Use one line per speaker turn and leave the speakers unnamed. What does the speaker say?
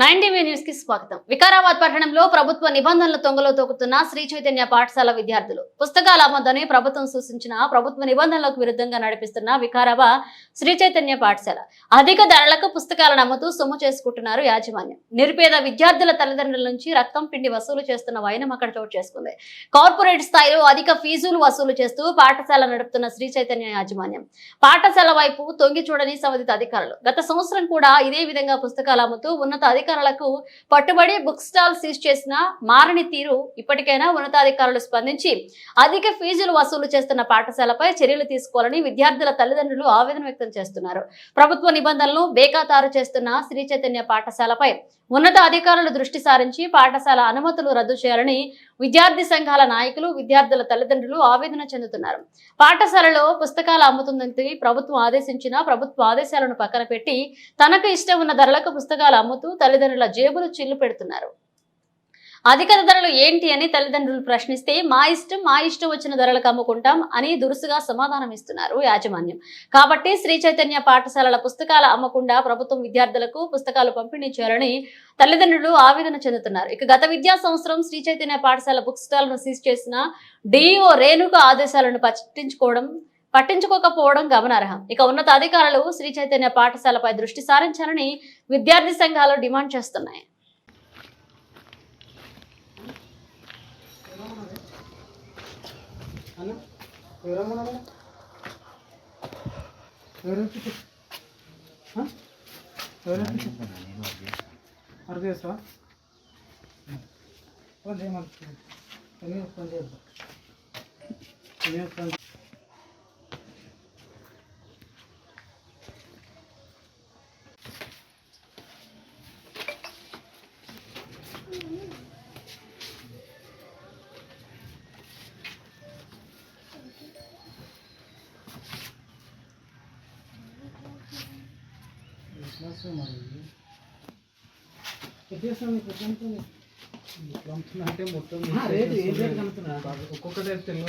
Nine న్యూస్కి స్వాగతం. వికారాబాద్ పట్టణంలో ప్రభుత్వ నిబంధనల తొంగలో తొక్కుతున్న శ్రీ చైతన్య పాఠశాల విద్యార్థులు. పుస్తకాల అమ్మద్దని ప్రభుత్వం సూచించిన ప్రభుత్వ నిబంధనలకు విరుద్ధంగా నడిపిస్తున్న వికారాబాద్ శ్రీ చైతన్య పాఠశాల. అధిక ధరలకు పుస్తకాలను అమ్ముతూ సొమ్ము చేసుకుంటున్నారు యాజమాన్యం. నిరుపేద విద్యార్థుల తల్లిదండ్రుల నుంచి రక్తం పిండి వసూలు చేస్తున్న వైనం అక్కడ చోటు చేసుకుంది. కార్పొరేట్ స్థాయిలో అధిక ఫీజులు వసూలు చేస్తూ పాఠశాల నడుపుతున్న శ్రీ చైతన్య యాజమాన్యం. పాఠశాల వైపు తొంగి చూడని సంబంధిత అధికారులు. గత సంవత్సరం కూడా ఇదే విధంగా పుస్తకాలు అమ్ముతూ ఉన్నత అధికారులకు పట్టుబడి బుక్ స్టాల్ సీజ్ చేసిన మారని తీరు ఇప్పటికైనా ఉన్నతాధికారులు స్పందించి అధిక ఫీజులు వసూలు చేస్తున్న పాఠశాలపై చర్యలు తీసుకోవాలని విద్యార్థుల తల్లిదండ్రులు ఆవేదన వ్యక్తం చేస్తున్నారు. ప్రభుత్వ నిబంధనలను బేకాతారు చేస్తున్న శ్రీ చైతన్య పాఠశాలపై ఉన్నత అధికారులు దృష్టి సారించి పాఠశాల అనుమతులు రద్దు చేయాలని విద్యార్థి సంఘాల నాయకులు విద్యార్థుల తల్లిదండ్రులు ఆవేదన చెందుతున్నారు. పాఠశాలలో పుస్తకాలు అమ్ముతుందని ప్రభుత్వం ఆదేశించిన ప్రభుత్వ ఆదేశాలను పక్కన పెట్టి తనకు ఇష్టం ఉన్న ధరలకు పుస్తకాలు అమ్ముతూ తల్లిదండ్రుల జేబులు చిల్లు పెడుతున్నారు. అధిక ధరలు ఏంటి అని తల్లిదండ్రులు ప్రశ్నిస్తే మా ఇష్టం మా ఇష్టం వచ్చిన ధరలకు అమ్ముకుంటాం అని దురుసుగా సమాధానం ఇస్తున్నారు యాజమాన్యం. కాబట్టి శ్రీ చైతన్య పాఠశాలల పుస్తకాలు అమ్మకుండా ప్రభుత్వం విద్యార్థులకు పుస్తకాలు పంపిణీ చేయాలని తల్లిదండ్రులు ఆవేదన చెందుతున్నారు. ఇక గత విద్యా సంవత్సరం శ్రీ చైతన్య పాఠశాల బుక్ స్టాల్ను సీజ్ చేసిన డిఈఓ రేణుక ఆదేశాలను పట్టించుకోవడం పట్టించుకోకపోవడం గమనార్హం. ఇక ఉన్నతాధికారులు శ్రీ చైతన్య పాఠశాలపై దృష్టి సారించాలని విద్యార్థి సంఘాలు డిమాండ్ చేస్తున్నాయి.
అన్న ఎవరమ్మా ఎవరు ఎవరు అర్థం చేస్తావా ఫోన్ చేయమంటున్నాను ఎన్ని ఫోన్ చేద్దాం ఎన్ని ఫోన్
మొత్తం ఒక్కొక్కటే తెలియదు.